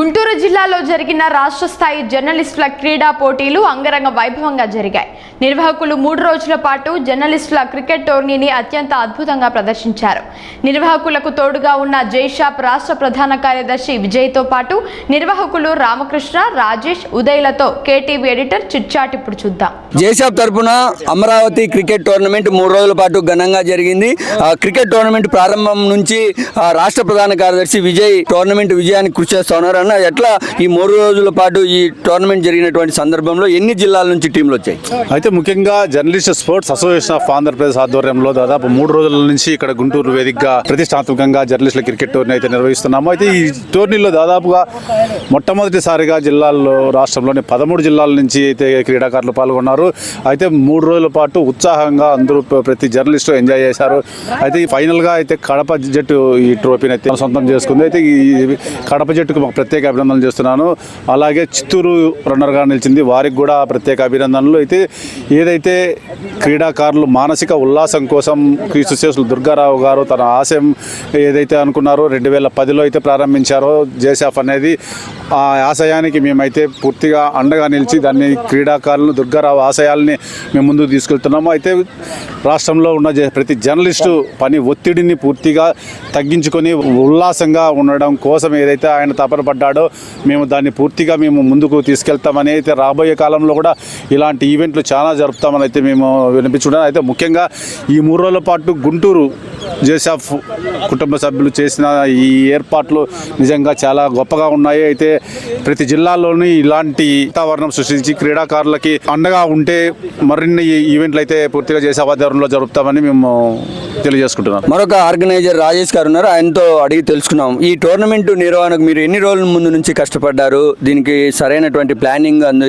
గుంటూరు జిల్లాలో జరిగిన రాష్ట్ర స్థాయి జర్నలిస్టుల క్రీడా పోటీలు అంగరంగ వైభవంగా జరిగాయి. నిర్వాహకులు మూడు రోజుల పాటు జర్నలిస్టుల క్రికెట్ టోర్నీని అత్యంత అద్భుతంగా ప్రదర్శించారు. నిర్వాహకులకు తోడుగా ఉన్న జైషాప్ రాష్ట్ర ప్రధాన కార్యదర్శి విజయ్తో పాటు నిర్వాహకులు రామకృష్ణ రాజేష్ ఉదయ్లతో కేటీవీ ఎడిటర్ చిట్చాట్ ఇప్పుడు చూద్దాం. జైషాప్ తరఫున అమరావతి క్రికెట్ టోర్నమెంట్ మూడు రోజుల పాటు ఘనంగా జరిగింది. క్రికెట్ టోర్నమెంట్ ప్రారంభం నుంచి రాష్ట్ర ప్రధాన కార్యదర్శి విజయ్ టోర్నమెంట్ విజయానికి కృషి చేస్తున్నారు అన్న ఎట్లా ఈ మూడు రోజుల పాటు ఈ టోర్నమెంట్ జరిగినటువంటి సందర్భంలో ఎన్ని జిల్లాల నుంచి టీంలు వచ్చాయి? అయితే ముఖ్యంగా journalist sports association of Andhra Pradesh ఆధ్వర్యంలో దాదాపు మూడు రోజుల నుంచి ఇక్కడ గుంటూరు వేదికగా ప్రతిష్టాత్మకంగా జర్నలిస్టుల క్రికెట్ టోర్నీ అయితే నిర్వహిస్తున్నాము. అయితే ఈ టోర్నీలో దాదాపుగా మొట్టమొదటిసారిగా జిల్లాల్లో రాష్ట్రంలోని పదమూడు జిల్లాల నుంచి అయితే క్రీడాకారులు పాల్గొన్నారు. అయితే మూడు రోజుల పాటు ఉత్సాహంగా అందరూ ప్రతి జర్నలిస్టు ఎంజాయ్ చేశారు. అయితే ఈ ఫైనల్గా అయితే కడప జట్టు ఈ ట్రోఫీని అయితే సొంతం చేసుకుంది. అయితే ఈ కడప జట్టుకు మాకు ప్రత్యేక అభినందనలు చేస్తున్నాను. అలాగే చిత్తూరు రన్నర్గా నిలిచింది. వారికి కూడా ప్రత్యేక అభినందనలు. అయితే ఏదైతే క్రీడాకారులు మానసిక ఉల్లాసం కోసం క్రీస్తు శేషులు దుర్గారావు గారు తన ఆశయం ఏదైతే అనుకున్నారో రెండు వేల పదిలో అయితే ప్రారంభించారో జేసాఫ్ అనేది ఆ ఆశయానికి మేమైతే పూర్తిగా అండగా నిలిచి దాన్ని క్రీడాకారులను దుర్గారావు ఆశయాల్ని మేము ముందుకు తీసుకెళ్తున్నాము. అయితే రాష్ట్రంలో ఉన్న ప్రతి జర్నలిస్టు పని ఒత్తిడిని పూర్తిగా తగ్గించుకొని ఉల్లాసంగా ఉండడం కోసం ఏదైతే ఆయన తపన పడ్డాడో మేము దాన్ని పూర్తిగా మేము ముందుకు తీసుకెళ్తామని అయితే రాబోయే కాలంలో కూడా ఇలాంటి ఈవెంట్లు చాలా జరుపుతామని అయితే మేము వినిపించుకున్నాం అయితే ముఖ్యంగా ఈ మూడు రోజుల పాటు గుంటూరు జేసాఫ్ కుటుంబ సభ్యులు చేసిన ఈ ఏర్పాట్లు నిజంగా చాలా గొప్పగా ఉన్నాయి. అయితే ప్రతి జిల్లాలోని ఇలాంటి వాతావరణం సృష్టించి క్రీడాకారులకి అండగా ఉంటే మరిన్ని ఈవెంట్లు అయితే పూర్తిగా చేసే ఆధ్వర్యంలో జరుపుతామని మేము తెలియజేసుకుంటున్నాం. మరొక ఆర్గనైజర్ రాజేష్ గారు ఉన్నారు. ఆయనతో అడిగి తెలుసుకున్నాం. ఈ టోర్నమెంట్ నిర్వహణకు మీరు ఎన్ని రోజుల ముందు నుంచి కష్టపడ్డారు? దీనికి సరైనటువంటి ప్లానింగ్ అందు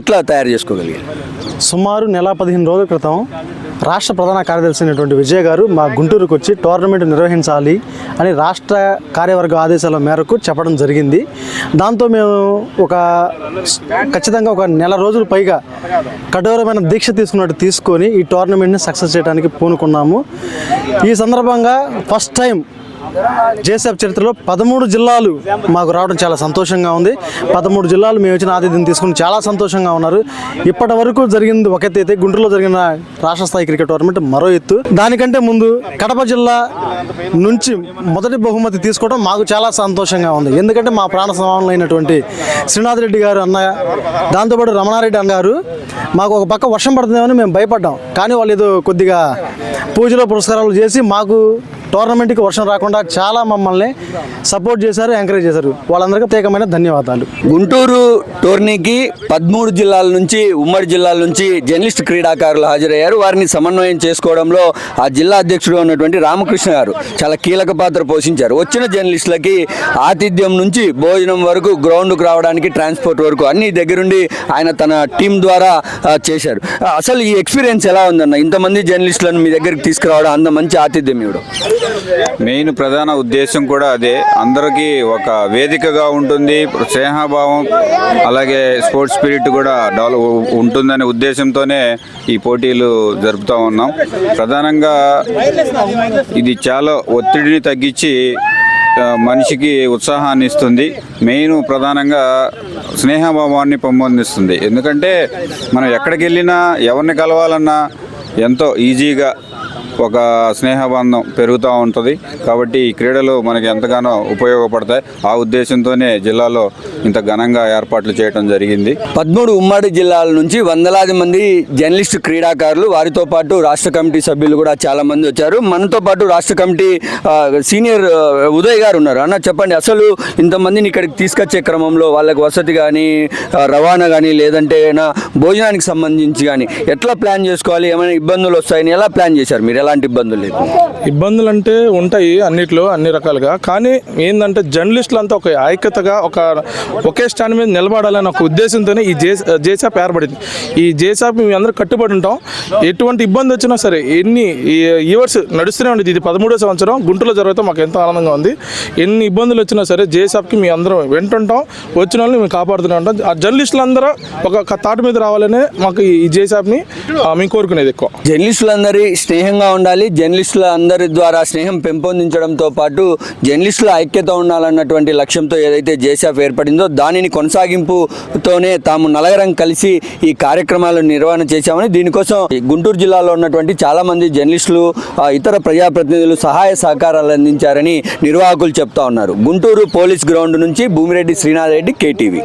ఎట్లా తయారు చేసుకోగలిగారు? సుమారు నెల పదిహేను రోజుల క్రితం రాష్ట్ర ప్రధాన కార్యదర్శి అయినటువంటి విజయ్ గారు మా గుంటూరుకు వచ్చి టోర్నమెంట్ నిర్వహించాలి అని రాష్ట్ర కార్యవర్గ ఆదేశాల మేరకు చెప్పడం జరిగింది. దాంతో మేము ఒక ఖచ్చితంగా ఒక నెల రోజులు పైగా కఠోరమైన దీక్ష తీసుకున్నట్టు తీసుకొని ఈ టోర్నమెంట్ని సక్సెస్ చేయడానికి పూనుకున్నాము. ఈ సందర్భంగా ఫస్ట్ టైం జేసీఎఫ్ చరిత్రలో పదమూడు జిల్లాలు మాకు రావడం చాలా సంతోషంగా ఉంది. పదమూడు జిల్లాలు మేము వచ్చిన ఆతిథ్యం తీసుకుని చాలా సంతోషంగా ఉన్నారు. ఇప్పటి వరకు జరిగింది ఒక ఎత్తు అయితే గుంటూరులో జరిగిన రాష్ట్ర స్థాయి క్రికెట్ టోర్నమెంట్ మరో ఎత్తు. దానికంటే ముందు కడప జిల్లా నుంచి మొదటి బహుమతి తీసుకోవడం మాకు చాలా సంతోషంగా ఉంది. ఎందుకంటే మా ప్రాణ సమానంలో అయినటువంటి శ్రీనాథ్ రెడ్డి గారు అన్నయ్య దాంతోపాటు రమణారెడ్డి అన్నారు మాకు ఒక పక్క వర్షం పడుతుందేమని మేము భయపడ్డాం. కానీ వాళ్ళు ఏదో కొద్దిగా పూజలో పురస్కారాలు చేసి మాకు టోర్నమెంట్కి వర్షం రాకుండా చాలా మమ్మల్ని సపోర్ట్ చేశారు ఎంకరేజ్ చేశారు. వాళ్ళందరికీ ప్రత్యేకమైన ధన్యవాదాలు. గుంటూరు టోర్నీకి పదమూడు జిల్లాల నుంచి ఉమ్మడి జిల్లాల నుంచి జర్నలిస్ట్ క్రీడాకారులు హాజరయ్యారు. వారిని సమన్వయం చేసుకోవడంలో ఆ జిల్లా అధ్యక్షుడు ఉన్నటువంటి రామకృష్ణ గారు చాలా కీలక పాత్ర పోషించారు. వచ్చిన జర్నలిస్టులకి ఆతిథ్యం నుంచి భోజనం వరకు గ్రౌండ్కు రావడానికి ట్రాన్స్పోర్ట్ వరకు అన్ని దగ్గరుండి ఆయన తన టీం ద్వారా చేశారు. అసలు ఈ ఎక్స్పీరియన్స్ ఎలా ఉందన్న? ఇంతమంది జర్నలిస్టులను మీ దగ్గరికి తీసుకురావడం అంత మంచి ఆతిథ్యం ఇవ్వడం. మెయిన్ ప్రధాన ఉద్దేశం కూడా అదే. అందరికీ ఒక వేదికగా ఉంటుంది. స్నేహభావం అలాగే స్పోర్ట్స్ స్పిరిట్ కూడా డెవలప్ ఉంటుందనే ఉద్దేశంతోనే ఈ పోటీలు జరుపుతూ ఉన్నాం. ప్రధానంగా ఇది చాలా ఒత్తిడిని తగ్గించి మనిషికి ఉత్సాహాన్ని ఇస్తుంది. మెయిన్ ప్రధానంగా స్నేహభావాన్ని పెంపొందిస్తుంది. ఎందుకంటే మనం ఎక్కడికి వెళ్ళినా ఎవరిని కలవాలన్నా ఎంతో ఈజీగా ఒక స్నేహబంధం పెరుగుతూ ఉంటుంది. కాబట్టి ఈ క్రీడలు మనకి ఎంతగానో ఉపయోగపడతాయి. ఆ ఉద్దేశంతోనే జిల్లాలో ఇంత ఘనంగా ఏర్పాట్లు చేయడం జరిగింది. పదమూడు ఉమ్మడి జిల్లాల నుంచి వందలాది మంది జర్నలిస్ట్ క్రీడాకారులు వారితో పాటు రాష్ట్ర కమిటీ సభ్యులు కూడా చాలా మంది వచ్చారు. మనతో పాటు రాష్ట్ర కమిటీ సీనియర్ ఉదయ్ గారు ఉన్నారు. అన్న చెప్పండి అసలు ఇంతమందిని ఇక్కడికి తీసుకొచ్చే క్రమంలో వాళ్ళకి వసతి కానీ రవాణా కానీ లేదంటే భోజనానికి సంబంధించి కానీ ఎట్లా ప్లాన్ చేసుకోవాలి? ఏమైనా ఇబ్బందులు వస్తాయని ఎలా ప్లాన్ చేశారు మీరు? ఎలాంటి ఇబ్బందులు లేదు ఇబ్బందులు అంటే ఉంటాయి అన్నిట్లో అన్ని రకాలుగా. కానీ ఏంటంటే జర్నలిస్టులు అంతా ఒక ఐక్యతగా ఒక ఒకే స్టాండ్ మీద నిలబడాలనే ఒక ఉద్దేశంతోనే ఈ జే జేసాప్ ఏర్పడింది ఈ జేసాప్ మేము అందరూ కట్టుబడి ఉంటాం. ఎటువంటి ఇబ్బంది వచ్చినా సరే ఎన్ని ఇయర్స్ నడుస్తూనే ఉండేది. ఇది పదమూడో సంవత్సరం. గుంటూరులో జరుగుతాం మాకు ఎంతో ఆనందంగా ఉంది. ఎన్ని ఇబ్బందులు వచ్చినా సరే జేసాప్కి మీ అందరం వెంటుంటాం వచ్చిన వాళ్ళని మేము కాపాడుతూనే ఉంటాం. ఆ జర్నలిస్టులు అందరూ ఒక తాటి మీద రావాలనే మాకు ఈ జేసాప్ని మేము కోరుకునేది ఎక్కువ. జర్నలిస్టులందరి స్నేహంగా ఉండాలి. జర్నలిస్టుల అందరి ద్వారా స్నేహం పెంపొందించడంతో పాటు జర్నలిస్టుల ఐక్యత ఉండాలన్నటువంటి లక్ష్యంతో ఏదైతే జేసాఫ్ ఏర్పడిందో దానిని కొనసాగింపుతోనే తాము నలగరం కలిసి ఈ కార్యక్రమాలు నిర్వహణ చేశామని దీనికోసం గుంటూరు జిల్లాలో ఉన్నటువంటి చాలామంది జర్నలిస్టులు ఇతర ప్రజాప్రతినిధులు సహాయ సహకారాలు అందించారని నిర్వాహకులు చెప్తా ఉన్నారు. గుంటూరు పోలీస్ గ్రౌండ్ నుంచి భూమిరెడ్డి శ్రీనాథ్ రెడ్డి కేటీవీ.